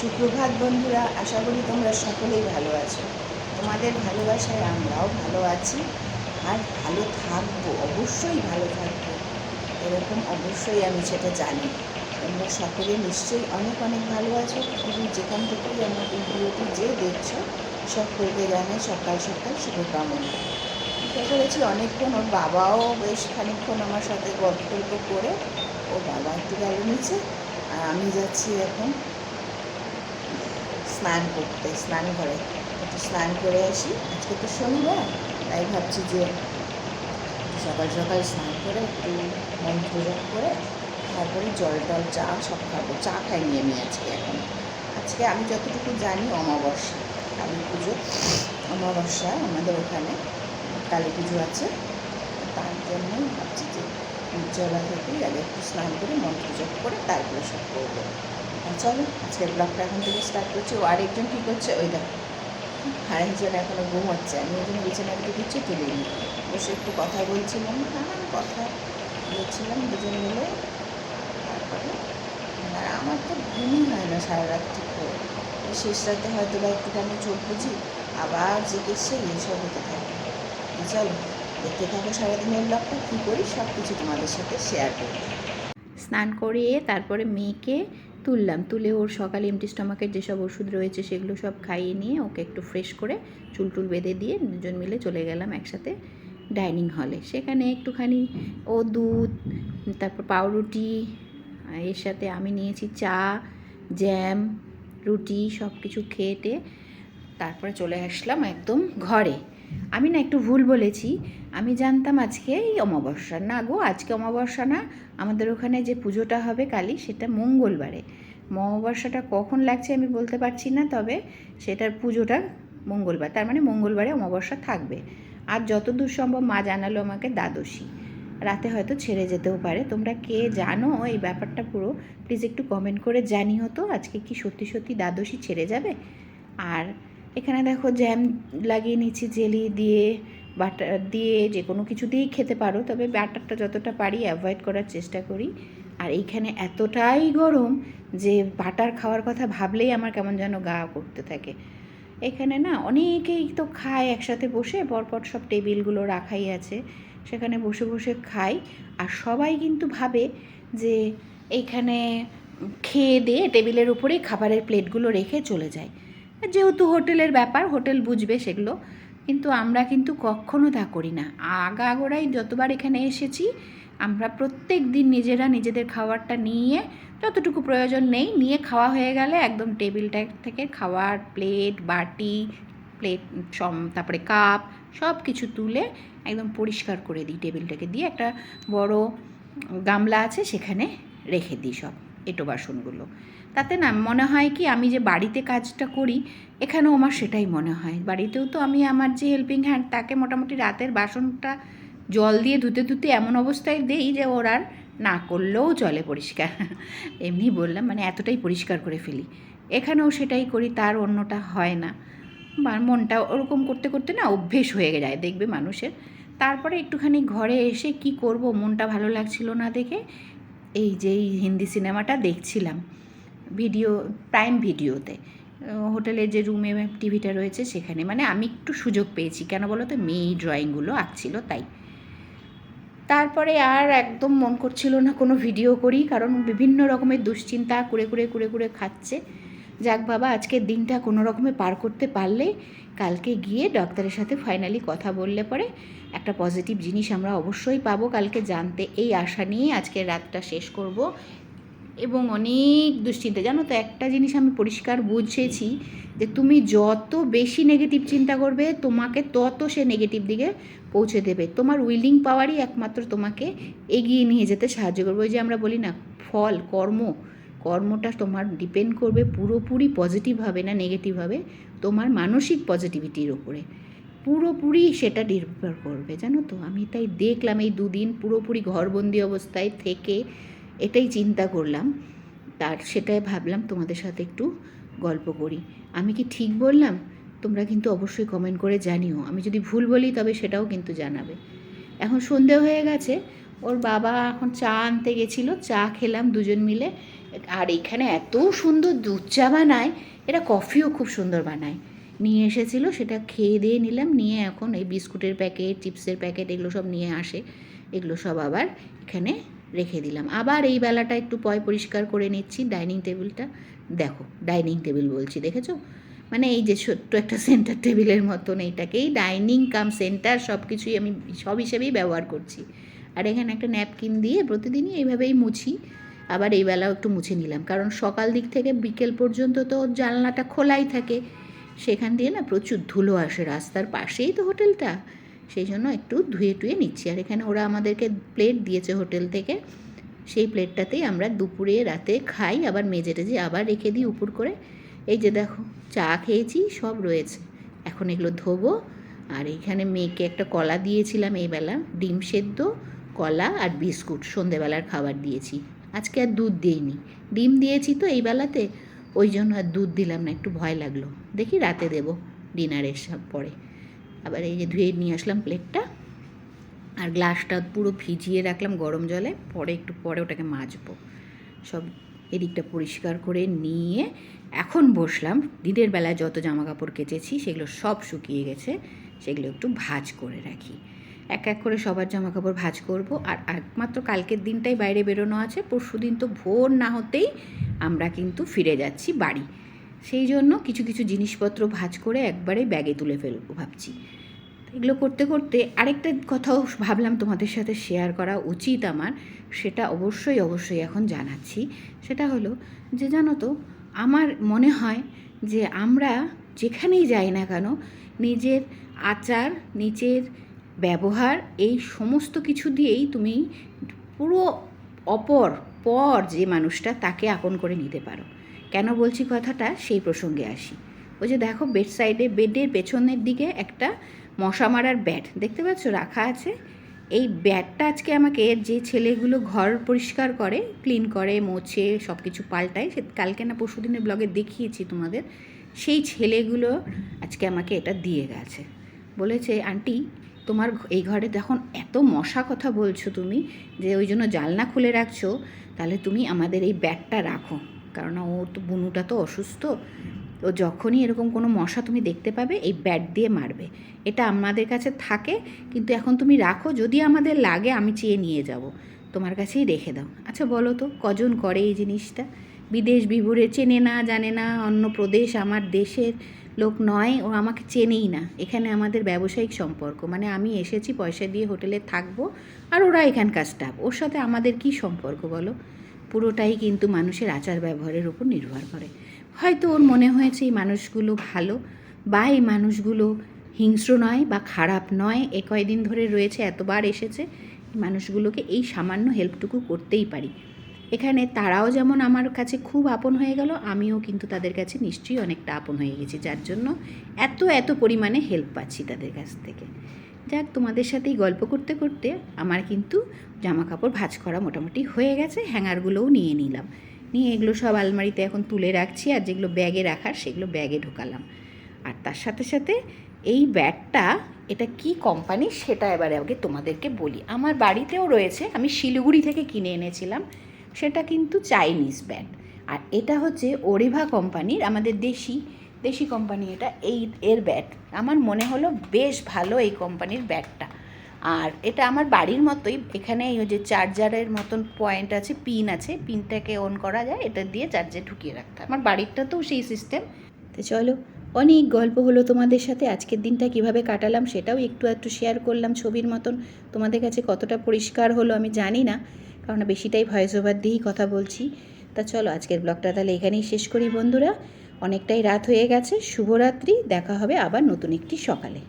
সুপ্রভাত বন্ধুরা, আশা করি তোমরা সকলেই ভালো আছো। তোমাদের ভালোবাসায় আমরাও ভালো আছি আর ভালো থাকব, অবশ্যই ভালো থাকব। এরকম অবশ্যই আমি সেটা জানি। তোমরা সকলে নিশ্চয়ই অনেক অনেক ভালো আছো। তুমি যেখান থেকেই আমার ভিডিওটি যে দেখছ, সকলকে জানাই সকাল সকাল শুভকামনা। এটা করেছি অনেকক্ষণ ওর বাবাও বেশ খানিকক্ষণ আমার সাথে গল্প করে ও বাবা একটু গেল নিচে, আর আমি যাচ্ছি এখন স্নান করতে, স্নান ঘরে। একটু স্নান করে আসি। আজকে তো শনিবার, তাই ভাবছি যে সকাল সকাল স্নান করে একটু মন্ত্র জপ করে তারপরে জল টল, চা সব খাব। চা খাইনি আমি আজকে এখন। আজকে আমি যতটুকু জানি অমাবস্যা, কালী পুজো। অমাবস্যা আমাদের ওখানে, কালী পুজো আছে। তার জন্য ভাবছি যে উজ্জ্বলা থেকেই আগে একটু স্নান করে মন্ত্র জপ করে তারপরে সব করব। চলো, আজকের ব্লগটা এখন থেকে স্টার্ট করছি। ও আরেকজন কী করছে? ওই দেখো। আরেকজন এখনও ঘুমোচ্ছে। আমি ওই জন্য বিছানা একটু কিছু তুলিনি। বসে একটু কথা বলছিলাম, নানান কথা বলছিলাম দুজন মিলে। তারপরে আর আমার তো ঘুমই হয় না সারা রাত ঠিক করে। শেষ রাতে হয়তো বা একটুখানি চোখ বুঝি, আবার জেগে সেই এইসব হতে থাকে চলো, দেখতে থাকো সারাদিনের ব্লগটা কী করি সব কিছু তোমাদের সাথে শেয়ার করি। স্নান করিয়ে তারপরে মেয়েকে তুললাম। তুলে ওর সকালে এমটি স্টমাকের যেসব ওষুধ রয়েছে সেগুলো সব খাইয়ে নিয়ে ওকে একটু ফ্রেশ করে চুল টুল বেঁধে দিয়ে দুজন মিলে চলে গেলাম একসাথে ডাইনিং হলে সেখানে একটুখানি ও দুধ, তারপর পাউরুটি, এর সাথে আমি নিয়েছি চা জ্যাম রুটি সব কিছু খেয়েটে তারপরে চলে আসলাম একদম ঘরে। আমি না একটু ভুল বলেছি। আমি জানতাম আজকে এই অমাবস্যা। না গো, আজকে অমাবস্যা না, আমাদের ওখানে যে পুজোটা হবে কালী সেটা মঙ্গলবারে। অমাবস্যাটা কখন লাগছে আমি বলতে পারছি না, তবে সেটার পুজোটা মঙ্গলবার। তার মানে মঙ্গলবারে অমাবস্যা থাকবে। আর যতদূর সম্ভব মা জানালো আমাকে দ্বাদশী। রাতে হয়তো ছেড়ে যেতেও পারে। তোমরা কে জানো এই ব্যাপারটা পুরো? প্লিজ একটু কমেন্ট করে জানিও তো, আজকে কি সত্যি সত্যি দ্বাদশী ছেড়ে যাবে? আর এখানে দেখো জ্যাম লাগিয়ে নিচ্ছি, জেলি দিয়ে, বাটার দিয়ে যে কোনো কিছু দিয়েই খেতে পারো, তবে বাটারটা যতটা পারি অ্যাভয়েড করার চেষ্টা করি। আর এইখানে এতটাই গরম যে বাটার খাওয়ার কথা ভাবলেই আমার কেমন যেন গা করতে থাকে। এখানে না অনেকেই তো খায় একসাথে বসে, পরপর সব টেবিলগুলো রাখাই আছে, সেখানে বসে বসে খাই। আর সবাই কিন্তু ভাবে যে এইখানে খেয়ে দিয়ে টেবিলের উপরেই খাবারের প্লেটগুলো রেখে চলে যায়। যেহেতু হোটেলের ব্যাপার, হোটেল বুঝবে সেগুলো। কিন্তু আমরা কিন্তু কখনো তা করি না। আগাগোড়াই যতবার এখানে এসেছি, আমরা প্রত্যেক দিন নিজেরা নিজেদের খাবারটা নিয়ে, যতটুকু প্রয়োজন নেই, নিয়ে খাওয়া হয়ে গেলে একদম টেবিলটা থেকে খাওয়ার প্লেট, বাটি, প্লেট তারপরে কাপ সব কিছু তুলে একদম পরিষ্কার করে দিই। টেবিলটাকে দিয়ে একটা বড় গামলা আছে, সেখানে রেখে দিই সব। এটো বাসনগুলো। তাতে না মনে হয় কি আমি যে বাড়িতে কাজটা করি, এখানেও আমার সেটাই মনে হয়। বাড়িতেও তো আমি আমার যে হেল্পিং হ্যান্ড তাকে মোটামুটি রাতের বাসনটা জল দিয়ে ধুতে ধুতে এমন অবস্থায় দেই যে ওর আর না করলেও চলে পরিষ্কার। এমনি বললাম মানে এতটাই পরিষ্কার করে ফেলি। এখানেও সেটাই করি, তার অন্যটা হয় না। বা মনটা ওরকম করতে করতে না অভ্যেস হয়ে যায় দেখবে মানুষের। তারপরে একটুখানি ঘরে এসে কি করব, মনটা ভালো লাগছিল না দেখে এই যে এই হিন্দি সিনেমাটা দেখছিলাম, ভিডিও, প্রাইম ভিডিওতে। হোটেলের যে রুমে টিভিটা রয়েছে সেখানে। মানে আমি একটু সুযোগ পেয়েছি। কেন বলো তো মেয়ে ড্রয়িংগুলো আঁকছিল, তাই। তারপরে আর একদম মন করছিল না কোনো ভিডিও করি, কারণ বিভিন্ন রকমের দুশ্চিন্তা করে করে করে করে খাচ্ছে। যাক বাবা আজকের দিনটা কোনো রকমে পার করতে পারলে কালকে গিয়ে ডক্টরের সাথে ফাইনালি কথা বললে পরে একটা পজিটিভ জিনিস আমরা অবশ্যই পাবো। কালকে জানতে এই আশা নিয়ে আজকের রাতটা শেষ করব। এবং অনেক দুশ্চিন্তা, জানো তো একটা জিনিস আমি পরিষ্কার বুঝেছি যে তুমি যত বেশি নেগেটিভ চিন্তা করবে, তোমাকে তত সে নেগেটিভ দিকে পৌঁছে দেবে। তোমার উইলিং পাওয়ারই একমাত্র তোমাকে এগিয়ে নিয়ে যেতে সাহায্য করবে। ওই যে আমরা বলি না, ফল, কর্ম কর্মটা তোমার ডিপেন্ড করবে পুরোপুরি পজিটিভ হবে না নেগেটিভ হবে তোমার মানসিক পজিটিভিটির ওপরে পুরোপুরি সেটা নির্ভর করবে, জানো তো? আমি তাই দেখলাম এই দুদিন পুরোপুরি ঘরবন্দি অবস্থায় থেকে এটাই চিন্তা করলাম। তার সেটাই ভাবলাম তোমাদের সাথে একটু গল্প করি। আমি কি ঠিক বললাম? তোমরা কিন্তু অবশ্যই কমেন্ট করে জানিও। আমি যদি ভুল বলি তবে সেটাও কিন্তু জানাবে। এখন সন্ধে হয়ে গেছে, ওর বাবা এখন চা আনতে গেছিল, চা খেলাম দুজন মিলে। আর এখানে এত সুন্দর দুধ চা বানায়, এরা কফিও খুব সুন্দর বানায়। নিয়ে এসেছিল, সেটা খেয়ে দিয়ে নিলাম, নিয়ে এখন এই বিস্কুটের প্যাকেট, চিপসের প্যাকেট, এগুলো সব নিয়ে আসে। এগুলো সব আবার এখানে রেখে দিলাম। আবার এই বেলাটা একটু পয় পরিষ্কার করে নিচ্ছি, ডাইনিং টেবিলটা। দেখো, ডাইনিং টেবিল বলছি, দেখেছ? মানে এই যে ছোট্ট একটা সেন্টার টেবিলের মতন এইটাকেই, ডাইনিং কাম সেন্টার সব কিছুই আমি সব হিসেবেই ব্যবহার করছি। আর এখানে একটা ন্যাপকিন দিয়ে প্রতিদিনই এইভাবেই মুছি। আবার এই বেলাও একটু মুছে নিলাম। কারণ সকাল দিক থেকে বিকেল পর্যন্ত তো জানলাটা খোলাই থাকে। সেখান দিয়ে না প্রচুর ধুলো আসে রাস্তার পাশেই তো হোটেলটা। সেই জন্য একটু ধুয়ে টুয়ে নিচ্ছি। আর এখানে ওরা আমাদেরকে প্লেট দিয়েছে হোটেল থেকে। সেই প্লেটটাতেই আমরা দুপুরে, রাতে খাই, আবার মেজে টেজে আবার রেখে দিই উপর করে। এই যে দেখো, চা খেয়েছি, সব রয়েছে। এখন এগুলো ধোবো। আর এইখানে মেয়েকে একটা কলা দিয়েছিলাম এই বেলা। ডিম সেদ্ধ, কলা আর বিস্কুট। সন্ধেবেলার খাবার দিয়েছি। আজকে আর দুধ দিইনি। ডিম দিয়েছি তো এই বেলাতে, ওই জন্য আর দুধ দিলাম না, একটু ভয় লাগল। দেখি রাতে দেবো ডিনারের সব পরে। আবার এই যে ধুয়ে নিয়ে আসলাম প্লেটটা, আর গ্লাসটা পুরো ভিজিয়ে রাখলাম গরম জলে, পরে একটু পরে ওটাকে মাজবো। সব এদিকটা পরিষ্কার করে নিয়ে এখন বসলাম। দিনের বেলায় যত জামা কাপড় কেচেছি, সেগুলো সব শুকিয়ে গেছে, সেগুলো একটু ভাজ করে রাখি। এক এক করে সবার জামা কাপড় ভাঁজ করব। আর একমাত্র কালকের দিনটাই বাইরে বেরোনো আছে পরশু দিন তো ভোর না হতেই আমরা কিন্তু ফিরে যাচ্ছি বাড়ি। সেই জন্য কিছু কিছু জিনিসপত্র ভাঁজ করে একবারে ব্যাগে তুলে ফেলব ভাবছি। এগুলো করতে করতে আরেকটা কথাও ভাবলাম তোমাদের সাথে শেয়ার করা উচিত আমার, সেটা অবশ্যই অবশ্যই এখন জানাচ্ছি। সেটা হলো যে জানো তো, আমার মনে হয় যে আমরা যেখানেই যাই না কেন, নিজের আচার, নিজের ব্যবহার, এই সমস্ত কিছু দিয়েই তুমি পুরো অপর, পর যে মানুষটা তাকে আপন করে নিতে পারো। কেন বলছি কথাটা? সেই প্রসঙ্গে আসি। ওই যে দেখো, বেড সাইডে, বেডের পেছনের দিকে একটা মশা মারার ব্যাট। দেখতে পাচ্ছ? রাখা আছে। এই ব্যাটটা আজকে আমাকে যে ছেলেগুলো ঘর পরিষ্কার করে, ক্লিন করে, মোছে সব কিছু পাল্টায়, সে কালকে না পরশু দিনের ব্লগে দেখিয়েছি তোমাদের, সেই ছেলেগুলো আজকে আমাকে এটা দিয়ে গেছে। বলেছে, আন্টি তোমার এই ঘরে যখন এত মশা কথা বলছো তুমি যে ওই জন্য জালনা খুলে রাখছো, তাহলে তুমি আমাদের এই ব্যাটটা রাখো। কারণ ও তো, বুনুটা তো অসুস্থ। ও যখনই এরকম কোনো মশা তুমি দেখতে পাবে, এই ব্যাট দিয়ে মারবে। এটা আমাদের কাছে থাকে, কিন্তু এখন তুমি রাখো, যদি আমাদের লাগে আমি চেয়ে নিয়ে যাব। তোমার কাছেই রেখে দাও। আচ্ছা বলো তো, কজন করে এই জিনিসটা? বিদেশ বিভুরে চেনে না, জানে না, অন্য প্রদেশ, আমার দেশের। লোক নয়, ও আমাকে চেনেই না। এখানে আমাদের ব্যবসায়িক সম্পর্ক। মানে আমি এসেছি, পয়সা দিয়ে হোটেলে থাকব আর ওরা এখানকার স্টাফ ওর সাথে আমাদের কি সম্পর্ক বলো? পুরোটাই কিন্তু মানুষের আচার ব্যবহারের উপর নির্ভর করে। হয়তো ওর মনে হয়েছে এই মানুষগুলো ভালো বা এই মানুষগুলো হিংস্র নয় বা খারাপ নয়। এ কয়দিন ধরে রয়েছে, এতবার এসেছে। মানুষগুলোকে এই সামান্য হেল্পটুকু করতেই পারি। এখানে তারাও যেমন আমার কাছে খুব আপন হয়ে গেল, আমিও কিন্তু তাদের কাছে নিশ্চয়ই অনেকটা আপন হয়ে গেছি, যার জন্য এত এত পরিমাণে হেল্প পাচ্ছি তাদের কাছ থেকে। যাক, তোমাদের সাথেই গল্প করতে করতে আমার কিন্তু জামা কাপড় ভাঁজ করা মোটামুটি হয়ে গেছে, হ্যাঙ্গারগুলোও নিয়ে নিলাম। নিয়ে এগুলো সব আলমারিতে এখন তুলে রাখছি আর যেগুলো ব্যাগে রাখার সেগুলো ব্যাগে ঢোকালাম। আর তার সাথে সাথে এই ব্যাগটা এটা কি কোম্পানি সেটা এবারে আগে তোমাদেরকে বলি। আমার বাড়িতেও রয়েছে, আমি শিলিগুড়ি থেকে কিনে এনেছিলাম। সেটা কিন্তু চাইনিজ ব্যাগ আর এটা হচ্ছে ওরিভা কোম্পানির, আমাদের দেশি দেশি কোম্পানি এটা, এই এর ব্যাট। আমার মনে হলো বেশ ভালো এই কোম্পানির ব্যাগটা আর এটা আমার বাড়ির মতোই, এখানে এই যে চার্জারের মতন পয়েন্ট আছে পিন আছে পিনটাকে অন করা যায়, এটা দিয়ে চার্জে ঢুকিয়ে রাখতে। আমার বাড়িরটাতেও সেই সিস্টেম তো চলো, অনেক গল্প হলো তোমাদের সাথে, আজকের দিনটা কীভাবে কাটালাম সেটাও একটু একটু শেয়ার করলাম ছবির মতন। তোমাদের কাছে কতটা পরিষ্কার হলো আমি জানি না। কারণ বেশিটাই ভয়েস ওভার দিয়েই কথা বলছি। তা চলো, আজকের ব্লগটা তাহলে এখানেই শেষ করি বন্ধুরা। অনেকটাই রাত হয়ে গেছে, শুভরাত্রি, দেখা হবে আবার নতুন একটি সকালে।